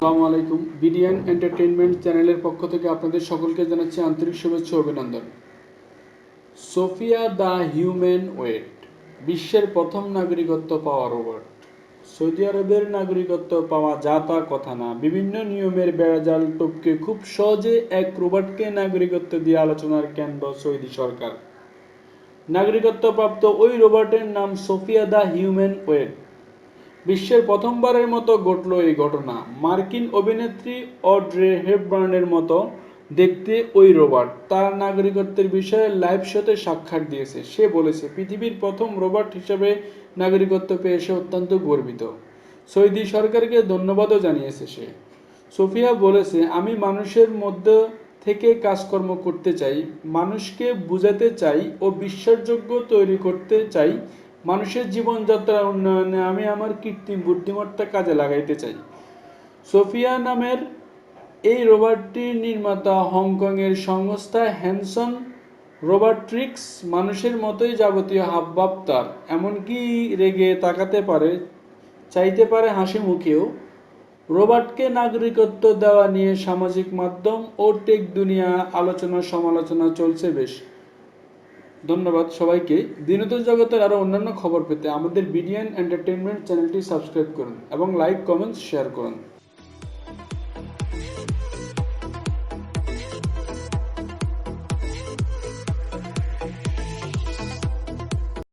আসসালামু আলাইকুম। BDN entertainment চ্যানেলের পক্ষ থেকে আপনাদের সকলকে জানাচ্ছি আন্তরিক শুভেচ্ছা অভিনন্দন। সোফিয়া দ্য হিউম্যান ওয়েট, বিশ্বের প্রথম নাগরিকত্ব পাওয়া রোবট। সৌদি আরবের নাগরিকত্ব পাওয়া যা তা কথা না, বিভিন্ন নিয়মের বেড়াজাল টপকে খুব সহজে এক রোবটকে নাগরিকত্ব দিয়ে আলোচনার কেন্দ্র সৌদি সরকার। নাগরিকত্বপ্রাপ্ত ওই রোবটের নাম সোফিয়া দ্য হিউম্যান ওয়েট। বিশ্বের প্রথমবারের মতো ঘটল এই ঘটনা। মার্কিন অভিনেত্রী অড্রে হেপবার্নের মতো দেখতে ওই রোবট। তার নাগরিকত্বের বিষয়ে লাইভ শোতে সাক্ষাৎ দিয়েছে। সে বলেছে, পৃথিবীর প্রথম রোবট হিসেবে নাগরিকত্ব পেয়ে সে অত্যন্ত গর্বিত। সৌদি সরকারকে ধন্যবাদও জানিয়েছে সে। সোফিয়া বলেছে, আমি মানুষের মধ্যে থেকে কাজকর্ম করতে চাই, মানুষকে বুঝাতে চাই ও বিশ্বাসযোগ্য তৈরি করতে চাই মানুষের জীবনযাত্রার উন্নয়নে আমি আমার কৃত্রিম বুদ্ধিমত্তা কাজে লাগাইতে চাই। সোফিয়া নামের এই রোবটটির নির্মাতা হংকংয়ের সংস্থা হ্যানসন রোবাট্রিক্স মানুষের মতোই যাবতীয় হাবভাব তার। এমনকি রেগে তাকাতে পারে, চাইতে পারে হাসি মুখেও। রোবটকে নাগরিকত্ব দেওয়া নিয়ে সামাজিক মাধ্যম ও টেক দুনিয়া আলোচনা সমালোচনা চলছে বেশ। ধন্যবাদ সবাইকে। বিনোদন জগতের আরও অন্যান্য খবর পেতে আমাদের বিডিএন এন্টারটেনমেন্ট চ্যানেলটি সাবস্ক্রাইব করুন এবং লাইক কমেন্টস শেয়ার করুন।